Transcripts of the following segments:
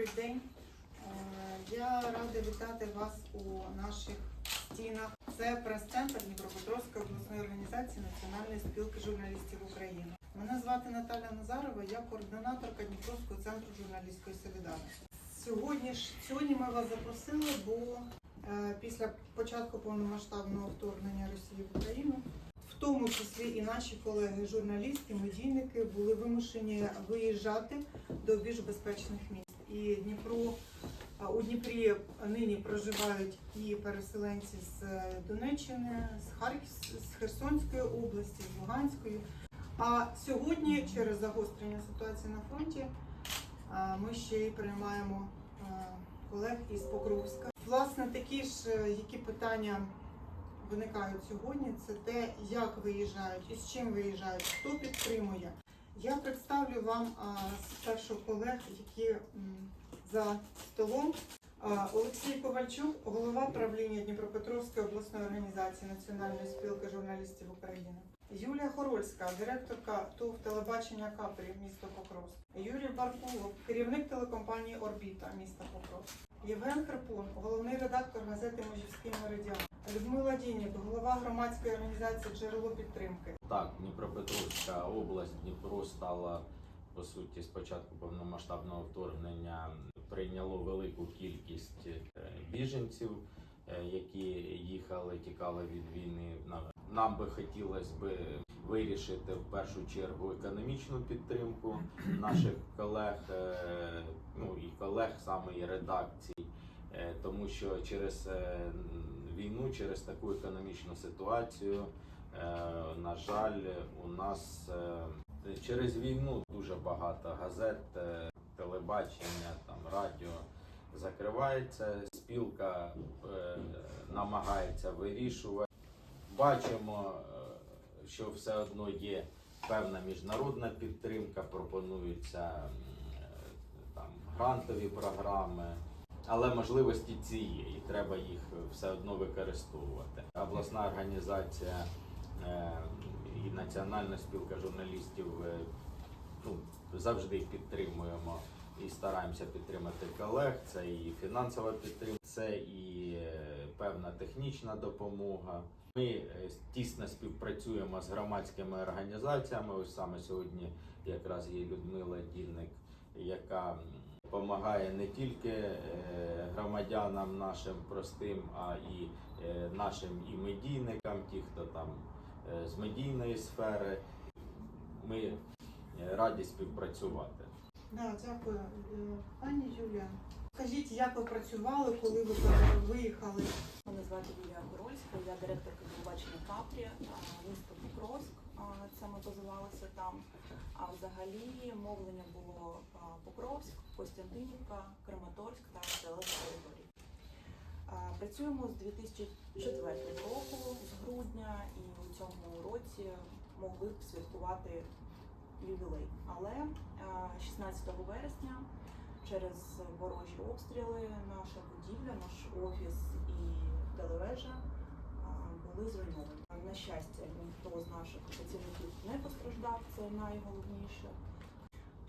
Добрий день. Е, Я рада вітати вас у наших стінах. Це прес-центр Дніпропетровської обласної організації Національної спілки журналістів України. Мене звати Наталя Назарова, я координаторка Дніпровського центру журналістської солідарності. Сьогодні ж сьогодні ми вас запросили, бо е, після початку повномасштабного вторгнення Росії в Україну в тому числі і наші колеги, журналісти, медійники були вимушені виїжджати до більш безпечних міст. І Дніпро у Дніпрі нині проживають і переселенці з е, Донеччини, з Харків, з Херсонської області, з Луганської. А сьогодні, через загострення ситуації на фронті, ми ще й приймаємо колег із Покровська. Власне, такі ж, е, які питання виникають сьогодні, це те, як виїжджають і з чим виїжджають, хто підтримує. Я представлю вам спершу колег, які за столом. Олексій Ковальчук, голова правління Дніпропетровської обласної організації Національної спілки журналістів України. Юлія Хорольська, директорка ТОВ телебачення Капрі місто Покровськ. Юрій Баркулов, керівник телекомпанії Орбіта міста Покровськ. Євген Карпун, головний редактор газети Межівський меридіан. Людмила Дінік, голова громадської організації Джерело підтримки. Так, Дніпропетровська область, Дніпро стала по суті з початку повномасштабного вторгнення прийняло велику кількість е, біженців, е, які їхали, тікали від війни. Нам- би хотілося би вирішити в першу чергу економічну підтримку наших колег, е, ну і колег саме і редакцій, тому що через війну, через таку економічну ситуацію. Е, На жаль, у нас е, через війну дуже багато газет, е, телебачення, там радіо закривається. Спілка намагається вирішувати. Bачимо, е, що все одно є певна міжнародна підтримка, пропонуються там грантові програми. Але можливості ці є, і треба їх все одно використовувати. Обласна організація е, і Національна спілка журналістів е, ну, завжди підтримуємо і стараємося підтримати колег. Це і фінансова підтримка, це і е, певна технічна допомога. Ми е, тісно співпрацюємо з громадськими організаціями. Ось саме сьогодні якраз є Людмила Дільник, яка допомагає не тільки е, громадянам нашим простим, а і е, нашим і медійникам, ті, хто там е, з медійної сфери. Ми раді співпрацювати. Да, дякую. Пані Юлія, скажіть, як ви працювали, коли ви виїхали? Мене звати Юлія Горольська, я директорка телебачення Капрі, місто Покровськ. Це ми базувалися там. А взагалі мовлення було Покровськ, Костянтинівка, Краматорськ та Зелена території. Працюємо з 2004 року, з грудня, і у цьому році могли б святкувати ювілей. Але 16 вересня через ворожі обстріли наша будівля, наш офіс і телевежа були зруйновані. На щастя, ніхто з наших працівників не постраждав, це найголовніше.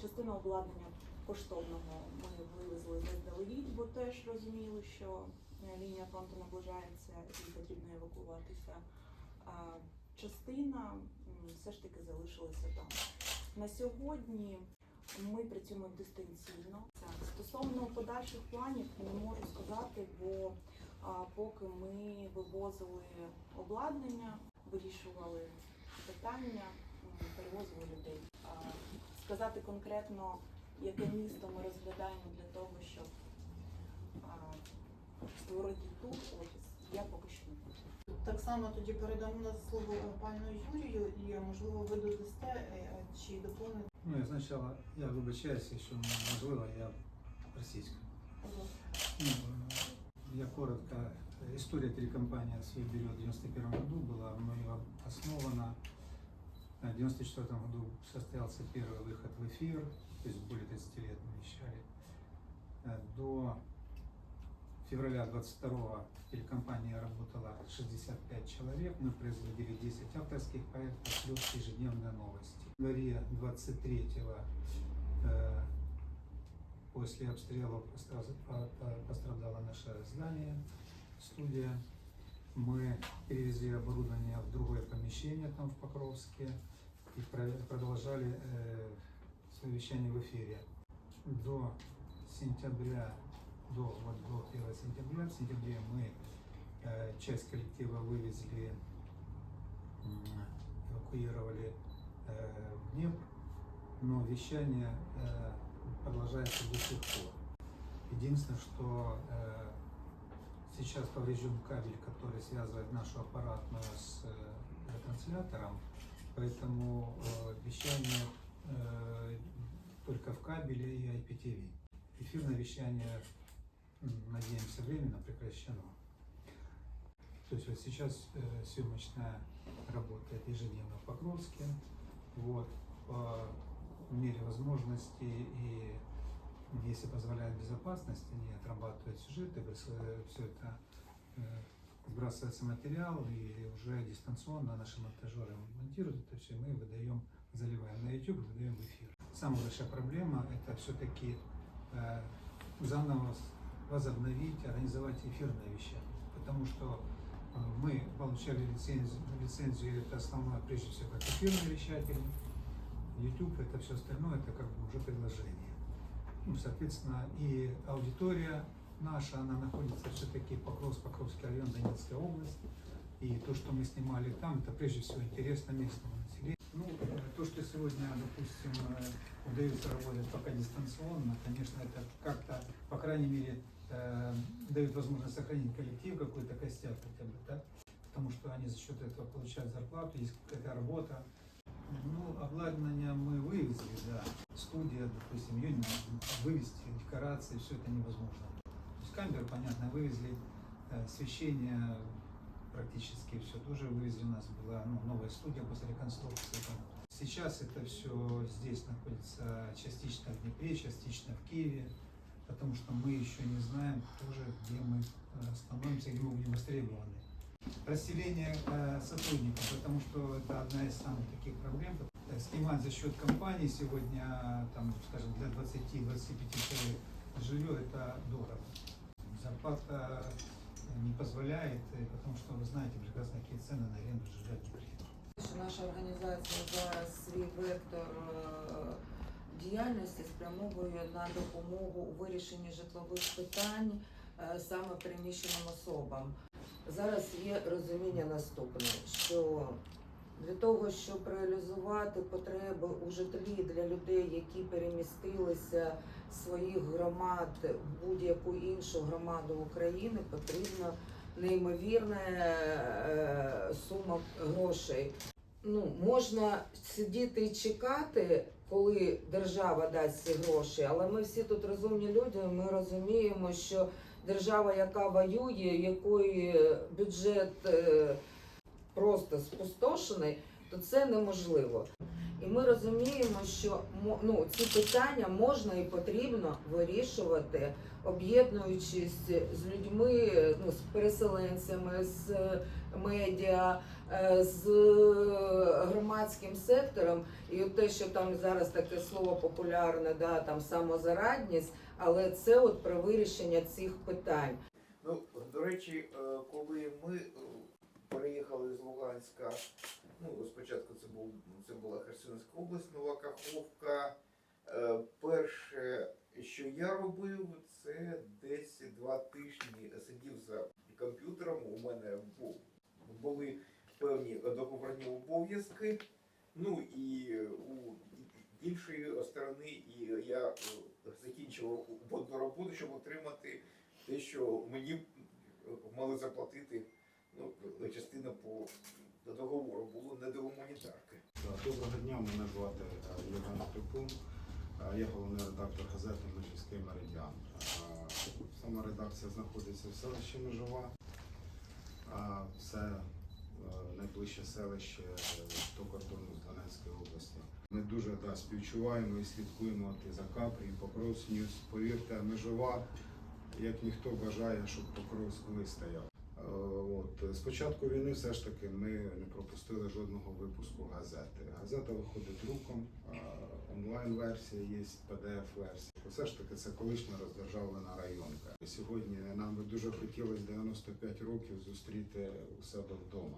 Частину обладнання коштовного ми вивезли заздалегідь, бо теж розуміли, що е, лінія фронту наближається і потрібно евакуватися. А частина все ж таки залишилася там. На сьогодні ми працюємо дистанційно. Стосовно подальших планів не можу сказати, бо поки ми вивозили обладнання, вирішували питання, перевозили людей. Сказати конкретно, яке місто ми розглядаємо для того, щоб а, створити тут офіс, я поки що не можу. Так само тоді передамо на слово пану Юрію і, можливо, ви додасте е, чи доповните. Ну, я сначала, я вибачаюся, якщо можливо, я російська. Ну, я коротко. История телекомпании свой берет в 91 году была мною основана. В 94 году состоялся первый выход в эфир, то есть более 30 лет мы вещали. Э, До февраля 22 телекомпания работала 65 человек, мы производили 10 авторских проектов плюс ежедневные новости. В январе 23 э, После по- пострадало наше здание, студия. Мы перевезли оборудование в другое помещение там в Покровске и про- продолжали э, свое вещание в эфире. До сентября, до, вот, до 1 сентября, в сентябре мы э, часть коллектива вывезли, эвакуировали э, в Днепр, но вещание э, продолжается до сих пор. Единственное, что э, сейчас поврежден кабель, который связывает нашу аппаратную с э, ретранслятором, поэтому э, вещание э, только в кабеле и IPTV. Эфирное вещание, надеемся, временно прекращено. То есть вот сейчас э, съемочная работает ежедневно в Покровске. Вот, по мере возможности и если позволяет безопасность, они отрабатывают сюжеты, все это э, сбрасывается материал и уже дистанционно наши монтажеры монтируют это все, мы выдаем, заливаем на YouTube, выдаем в эфир. Самая большая проблема это все-таки э, заново возобновить, организовать эфирное вещание, потому что э, мы получали лицензию, лицензию, это основное, прежде всего, как эфирный вещатель, YouTube, это все остальное, это как бы уже предложение. Ну, соответственно, и аудитория наша, она находится все-таки Покровск, Покровский район, Донецкая область. И то, что мы снимали там, это прежде всего интересно местному населению. Ну, то, что сегодня, допустим, удается работать пока дистанционно, конечно, это как-то, по крайней мере, э, дает возможность сохранить коллектив, какой-то костяк хотя бы, да? Потому что они за счет этого получают зарплату, есть какая-то работа. Ну, обладнание мы вывезли, да. Студия, допустим, ее вывести, декорации, все это невозможно. То есть камеры, понятно, вывезли, э, освещение практически все тоже вывезли. У нас была ну, новая студия после реконструкции. там. Сейчас это все здесь находится частично в Днепре, частично в Киеве, потому что мы еще не знаем тоже, где мы э, становимся, где мы будем востребованы расселение э, сотрудников, потому что это одна из самых таких проблем. Э, Снимать за счет компании сегодня, там, скажем, для 20-25 человек жилье это дорого. Зарплата не позволяет, э, потому что вы знаете прекрасно, какие цены на аренду жилья в Днепре. Що Наша організація зараз свій вектор е, діяльності спрямовує на допомогу у вирішенні житлових питань е, саме переміщеним особам. Зараз є розуміння наступне, що для того, щоб реалізувати потреби у житлі для людей, які перемістилися з своїх громад в будь-яку іншу громаду України, потрібна неймовірна е, сума грошей. Ну, можна сидіти і чекати, коли держава дасть ці гроші, але ми всі тут розумні люди, ми розуміємо, що держава, яка воює, якої бюджет е, просто спустошений, то це неможливо. І ми розуміємо, що ну, ці питання можна і потрібно вирішувати, об'єднуючись з людьми, ну, з переселенцями, з медіа, е, з громадським сектором. І от те, що там зараз таке слово популярне, да, там самозарадність, але це от про вирішення цих питань. Ну, до речі, е, коли ми е, переїхали з Луганська, ну, спочатку це, був, це була Херсонська область, Нова Каховка. Е, Перше, що я робив, це десь два тижні сидів за комп'ютером. У мене були певні договорні обов'язки. Ну і у іншої сторони, і я закінчував одну роботу, щоб отримати те, що мені мали заплатити ну, частина по договору було не до гуманітарки. Доброго дня, мене звати е, Євген Трипун. Е, Я головний редактор газети Межівський Меридіан. Е, Сама редакція знаходиться в селищі Межова. Е, Це е, найближче селище е, до кордону з Донецької області. Ми дуже да, співчуваємо і слідкуємо за Капрі, Покровськ Ньюс. Повірте, Межова, як ніхто бажає, щоб Покровськ вистояв. Е, От з війни все ж таки ми не пропустили жодного випуску газети. Газета виходить друком, е, онлайн-версія є, PDF-версія. Все ж таки це колишня роздержавлена районка. Сьогодні нам би дуже хотілося 95 років зустріти у себе вдома.